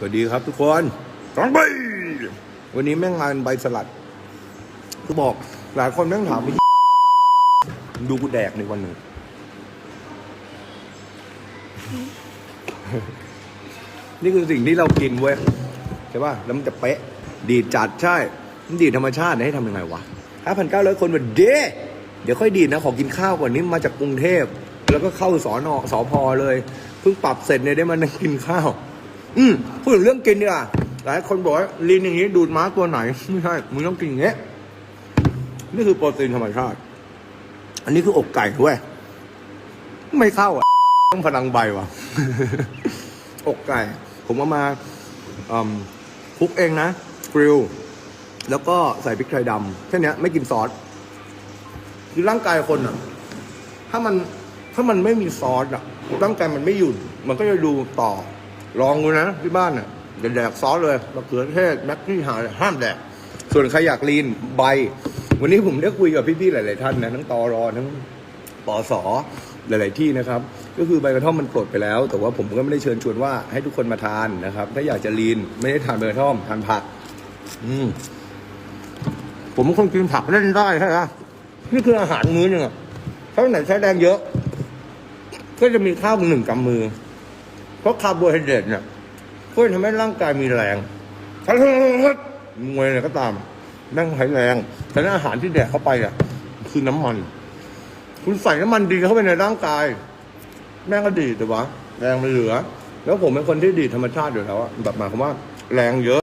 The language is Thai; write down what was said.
สวัสดีครับทุกคนสองใบวันนี้แม่งงานใบสลัดคือบอกหลายคนแม่งถามว่าดูกูแดกในวันหนึ่งนี่คือสิ่งที่เรากินเว้ยใช่ป่ะ แล้วมันจะเป๊ะ ดีดจัดใช่ มันดีดธรรมชาติเนี่ยให้ทำยังไงวะห้าพันเก้าร้อยคนวันเดเดี๋ยวค่อยดีดนะ ขอกินข้าวก่อนนี้มาจากกรุงเทพ แล้วก็เข้าสอนอสอพอเลย เพิ่งปรับเสร็จเนี่ยได้มานั่งกินข้าว อืมพูดถึงเรื่องกินดีกว่าหลายคนบอกว่าลีนอย่างนี้ดูดม้าตัวไหนไม่ใช่มึงต้องกินอย่างเงี้ยนี่คือโปรตีนธรรมชาติ อันนี้คืออกไก่ด้วยไม่เข้าอะต้องพลังใบว่ะ อกไก่ ผมเอามาคลุกเองนะกริลแล้วก็ใส่พริกไทยดำแค่เนี้ยไม่กินซอสคือร่างกายคนอะ ถ้ามันถ้ามันไม่มีซอสอะร่างกายมันไม่หยุดมันก็จะดูต่อ ลองดูนะที่บ้านอะอย่าแดกซอสเลยมะเขือเทศแม็กนี่หาห้ามแดก ส่วนใครอยากลีนใบ วันนี้ผมได้คุยกับพี่ๆหลาย ๆ ท่านนะทั้งตอรอทั้งปอสอหลาย ๆ ที่นะครับ ก็คือใบกระท่อมมันปลดไปแล้ว แต่ว่าผมก็ไม่ได้เชิญชวนว่าให้ทุกคนมาทานนะครับ ถ้าอยากจะลีนไม่ได้ทานใบกระท่อมทานผัก อืมผมเป็นคนกินผักเล่นได้ใช่ไหมนี่คืออาหารมื้อหนึ่งอะถ้าไหนใช้แรงเยอะ ก็จะมีข้าวหนึ่งกำมือ เพราะคาร์โบไฮเดรตเนี่ยก็จะทำให้ร่างกายมีแรงถ้ามวยเนี่ยก็ตามแม่งหายแรงแต่นั้นอาหารที่แดกเข้าไปอะ คือน้ำมัน คุณใส่น้ำมันดีเข้าไปในร่างกาย แม่งก็ดีแต่ว่าแรงมันเหลือ แล้วผมเป็นคนที่ดีธรรมชาติอยู่แล้วอะแบบหมายความว่า แรงเยอะ